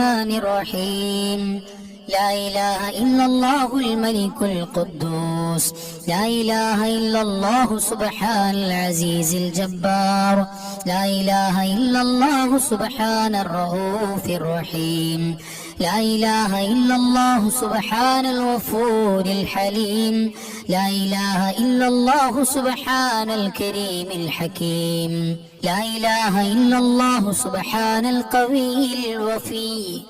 الرحمن الرحيم. لا إله إلا الله الملك القدوس. لا إله إلا الله سبحان العزيز الجبار. لا إله إلا الله سبحان الرؤوف الرحيم. لا إله إلا الله سبحان الغفور الحليم. لا إله إلا الله سبحان الكريم الحكيم. لا إله إلا الله سبحان القوي الوفي.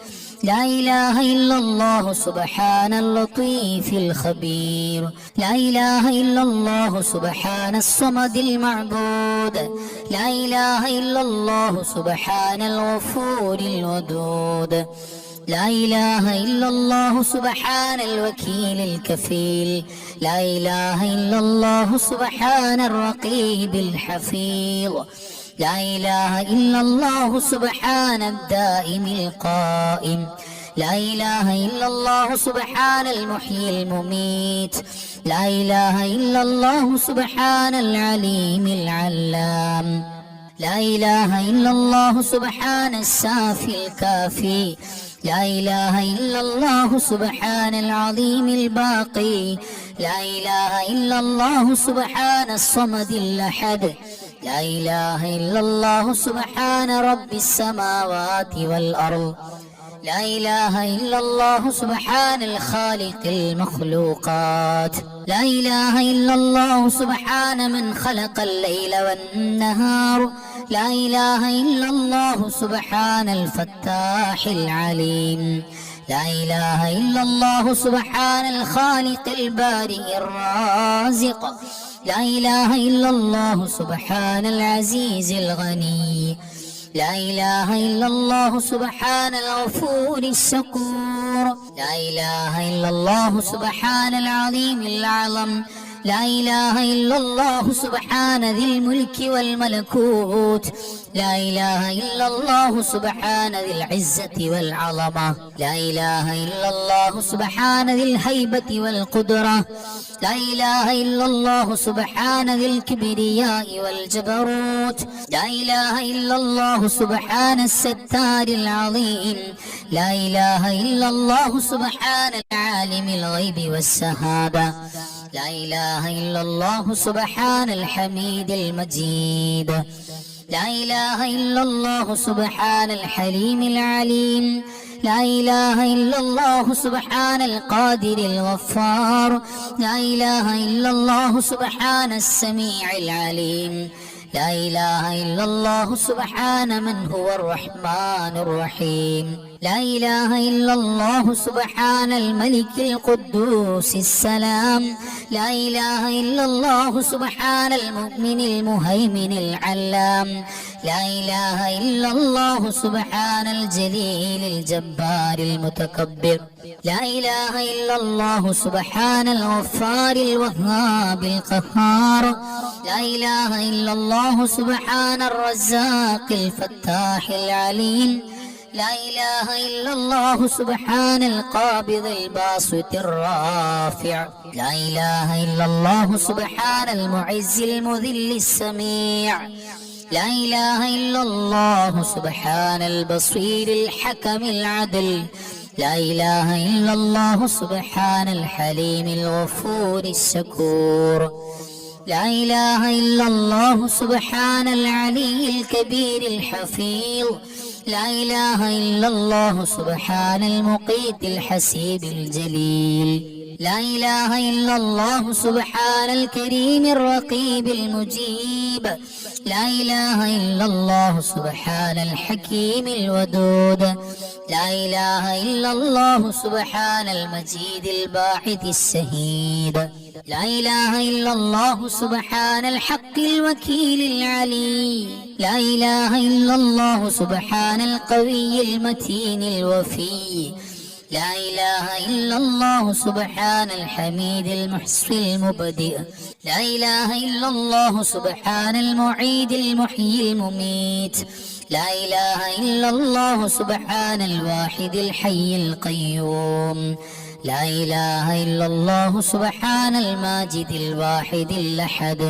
لا إله إلا الله سبحان اللطيف الخبير. لا إله إلا الله سبحان الصمد المعبود. لا إله إلا الله سبحان الغفور الودود. لا إله إلا الله سبحان الوكيل الكفيل. لا إله إلا الله سبحان الرقيب الحفيظ. لا إله إلا الله سبحان الدائم القائم. لا إله إلا الله سبحان المحيي المميت. لا إله إلا الله سبحان العليم العلام. لا إله إلا الله سبحان السافي الكافي. لا إله إلا الله سبحان العظيم الباقي. لا إله إلا الله سبحان الصمد الأحد. لا إله إلا الله سبحان رب السماوات والأرض. لا إله إلا الله سبحان الخالق المخلوقات. لا إله إلا الله سبحان من خلق الليل والنهار. لا إله إلا الله سبحان الفتاح العليم. لا إله إلا الله سبحان الخالق البارئ الرازق. لا إله إلا الله سبحان العزيز الغني. لا إله إلا الله سبحان الغفور الشكور. لا إله إلا الله سبحان العظيم الأعظم. لا إله إلا الله سبحان ذي الملك والملكوت. لا إله إلا الله سبحان ذي العزة والعظمة. لا إله إلا الله سبحان ذي الهيبة والقدرة. لا إله إلا الله سبحان ذي الكبرياء والجبروت. لا إله إلا الله سبحان الستار العظيم. لا إله إلا الله سبحان العالم الغيب والسهادة لا إله إلا الله سبحان الحميد المجيد. لا إله إلا الله سبحان الحليم العليم. لا إله إلا الله سبحان القادر الغفار. لا إله إلا الله سبحان السميع العليم. لا إله إلا الله سبحان من هو الرحمن الرحيم. لا إله إلا الله سبحان الملك القدوس السلام. لا إله إلا الله سبحان المؤمن المهيمن العلام. لا إله إلا الله سبحان الجليل الجبار المتكبر. لا إله إلا الله سبحان الغفار الوهاب القهار. لا إله إلا الله سبحان الرزاق الفتاح العليم. لا إله إلا الله سبحان القابض الباسط الرافع. لا إله إلا الله سبحان المعز المذل السميع. لا إله إلا الله سبحان البصير الحكم العدل. لا إله إلا الله سبحان الحليم الغفور الشكور. لا إله إلا الله سبحان العلي الكبير الحفيظ. لا إله إلا الله سبحان المقيت الحسيب الجليل. لا إله إلا الله سبحان الكريم الرقيب المجيب. لا إله إلا الله سبحان الحكيم الودود. لا إله إلا الله سبحان المجيد الباعث السهيد لا إله إلا الله سبحان الحق الوكيل العلي لا إله إلا الله سبحان القوي المتين الوفي. لا إله إلا الله سبحان الحميد المحصي المبدئ. لا إله إلا الله سبحان المعيد المحيي المميت. لا إله إلا الله سبحان الواحد الحي القيوم. لا إله إلا الله سبحان الماجد الواحد الأحد.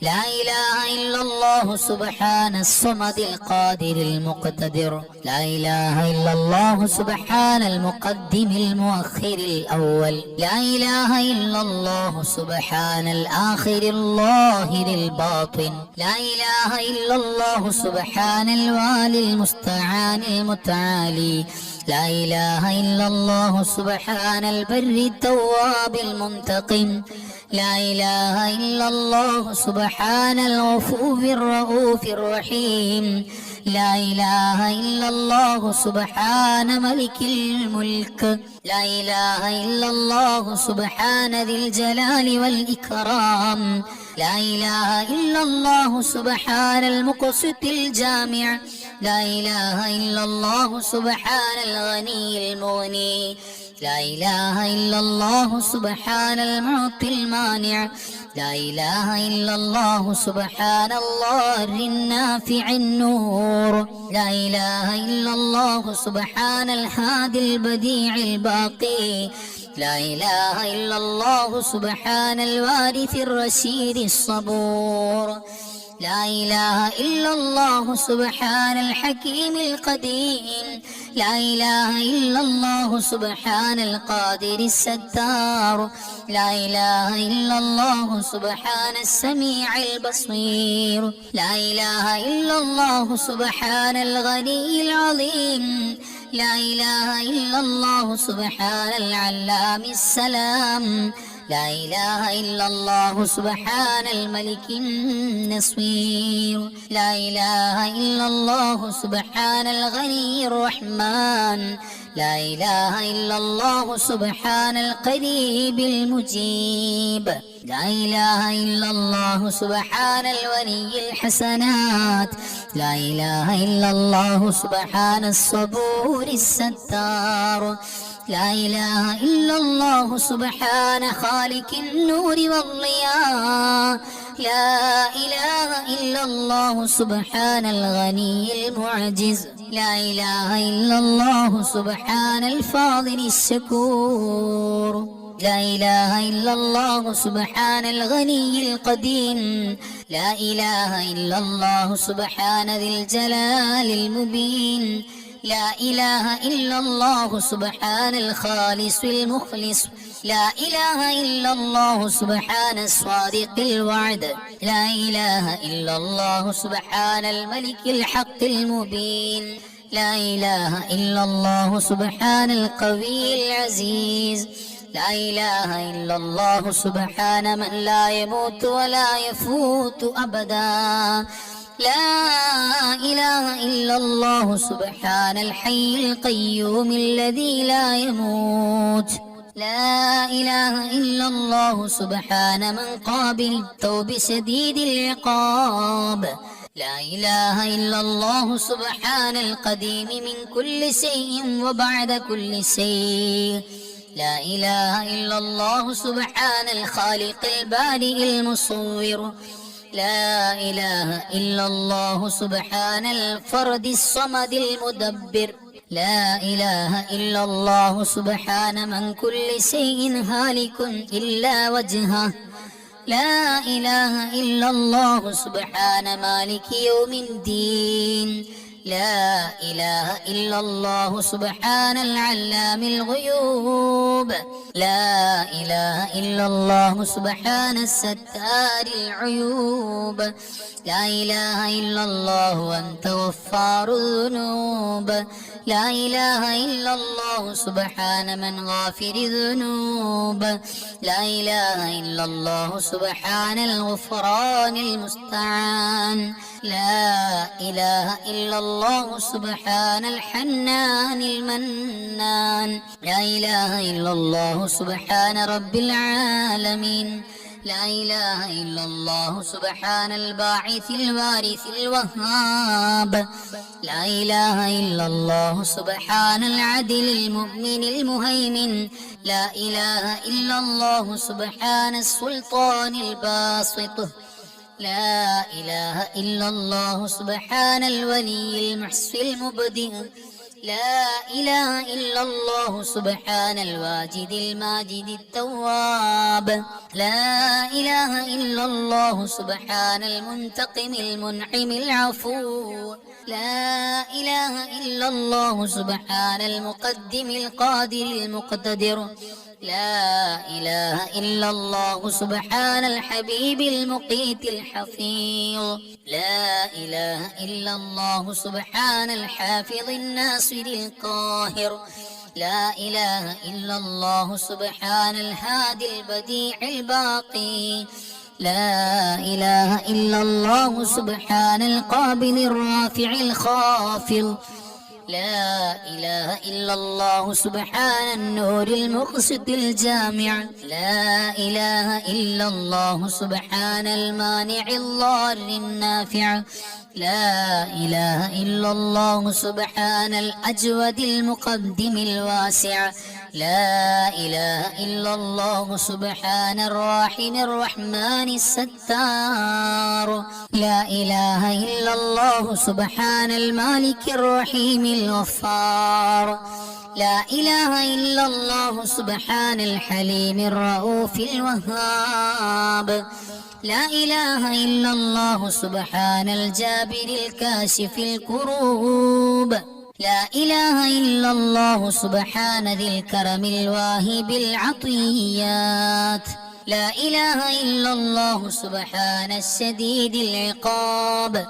لا إله إلا الله سبحان الصمد القادر المقتدر. لا إله إلا الله سبحان المقدم المؤخر الأول. لا إله إلا الله سبحان الآخر الظاهر الباطن. لا إله إلا الله سبحان الوالي المستعان المتعالي. لا إله إلا الله سبحان البر التواب المنتقم. لا إله إلا الله سبحان الغفور الرؤوف الرحيم. لا إله إلا الله سبحان ملك الملك. لا إله إلا الله سبحان ذي الجلال والإكرام. لا إله إلا الله سبحان المقسط الجامع. لا إله إلا الله سبحان الغني المغني. لا إله إلا الله سبحان المعطي المانع. لا إله إلا الله سبحان الله النافع النور. لا إله إلا الله سبحان الهادي البديع الباقي. لا إله إلا الله سبحان الوارث الرشيد الصبور. لا إله إلا الله سبحان الحكيم القديم لا إله إلا الله سبحان القادر الستار. لا إله إلا الله سبحان السميع البصير. لا إله إلا الله سبحان الغني العظيم. لا إله إلا الله سبحان العلام السلام. لا إله إلا الله سبحان الملك النصير. لا إله إلا الله سبحان الغني الرحمن. لا إله إلا الله سبحان القريب المجيب. لا إله إلا الله سبحان الولي الحسنات. لا إله إلا الله سبحان الصبور الستار. لا إله إلا الله سبحان خالق النور والضياء. لا إله إلا الله سبحان الغني المعجز. لا إله إلا الله سبحان الفاضل الشكور. لا إله إلا الله سبحان الغني القديم. لا إله إلا الله سبحان ذي الجلال المبين. لا إله إلا الله سبحان الخالص المخلص. لا إله إلا الله سبحان الصادق الوعد. لا إله إلا الله سبحان الملك الحق المبين. لا إله إلا الله سبحان القوي العزيز. لا إله إلا الله سبحان من لا يموت ولا يفوت أبدا. لا إله إلا الله سبحان الحي القيوم الذي لا يموت. لا إله إلا الله سبحان من قابل التوب شديد العقاب. لا إله إلا الله سبحان القديم من كل شيء وبعد كل شيء. لا إله إلا الله سبحان الخالق البارئ المصور. لا إله إلا الله سبحان الفرد الصمد المدبر. لا إله إلا الله سبحان من كل شيء هالك إلا وجهه. لا إله إلا الله سبحان مالك يوم الدين. لا إله إلا الله سبحان العلام الغيوب. لا إله إلا الله سبحان الستار العيوب. لا إله إلا الله أنت غفار الذنوب. لا إله إلا الله سبحان من غافر الذنوب. لا إله إلا الله سبحان الغفران المستعان. لا إله إلا الله سبحان الحنان المنان. لا إله إلا الله سبحان رب العالمين. لا إله إلا الله سبحان الباعث الوارث الوهاب. لا إله إلا الله سبحان العدل المؤمن المهيمن. لا إله إلا الله سبحان السلطان الباسط. لا إله إلا الله سبحان الولي المحصي المبدئ. لا إله إلا الله سبحان الواجد الماجد التواب. لا إله إلا الله سبحان المنتقم المنعم العفو. لا إله إلا الله سبحان المقدم القادر المقتدر. لا إله إلا الله سبحان الحبيب المقيت الحفيظ. لا إله إلا الله سبحان الحافظ الناصر القاهر. لا إله إلا الله سبحان الهادي البديع الباقي. لا إله إلا الله سبحان القابل الرافع الخافض. لا إله إلا الله سبحان النور المقسط الجامع. لا إله إلا الله سبحان المانع الضار النافع. لا إله إلا الله سبحان الأجود المقدم الواسع. لا إله إلا الله سبحان الراحم الرحمن الستار. لا إله إلا الله سبحان المالك الرحيم الغفار. لا إله إلا الله سبحان الحليم الرؤوف الوهاب. لا إله إلا الله سبحان الجابر الكاشف الكروب. لا إله إلا الله سبحان ذي الكرم الواهب العطيات. لا إله إلا الله سبحان الشديد العقاب.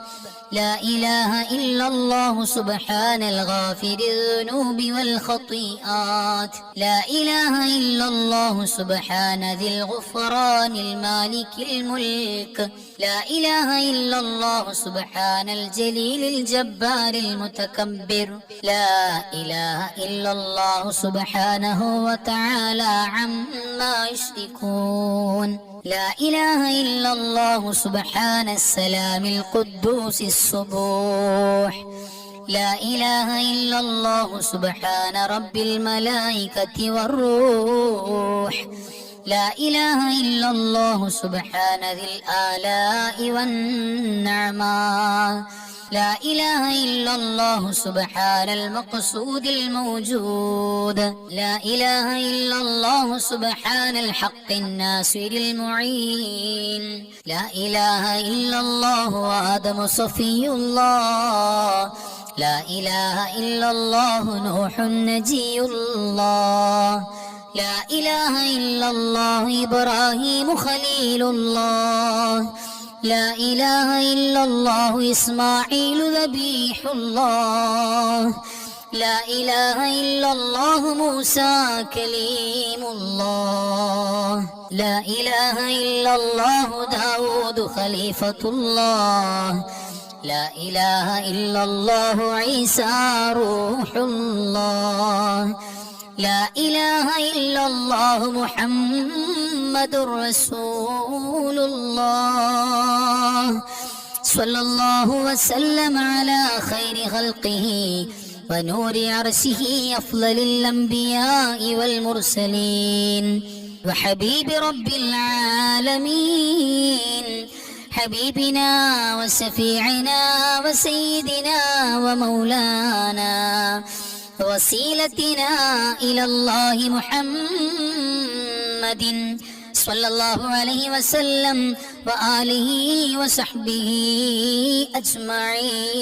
لا إله إلا الله سبحان الغافر الذنوب والخطيئات. لا إله إلا الله سبحان ذي الغفران المالك الملك. لا إله إلا الله سبحان الجليل الجبار المتكبر. لا إله إلا الله سبحانه وتعالى عما يشركون. لا إله إلا الله سبحان السلام القدوس الصبوح. لا إله إلا الله سبحان رب الملائكة والروح. لا إله إلا الله سبحان ذي الآلاء والنعماء. لا إله إلا الله سبحان المقصود الموجود. لا إله إلا الله سبحان الحق الناصر المعين. لا إله إلا الله آدم صفي الله. لا إله إلا الله نوح نجي الله. لا إله إلا الله إبراهيم خليل الله. لا إله إلا الله إسماعيل ذبيح الله. لا إله إلا الله موسى كليم الله. لا إله إلا الله داود خليفة الله. لا إله إلا الله عيسى روح الله. لا إله إلا الله محمد رسول الله. صلى الله وسلم على خير خلقه ونور عرشه أفضل الأنبياء والمرسلين. وحبيب رب العالمين. حبيبنا وشفيعنا وسيدنا ومولانا. وسيلتنا إلى الله محمد صلى الله عليه وسلم وآله وصحبه أجمعين.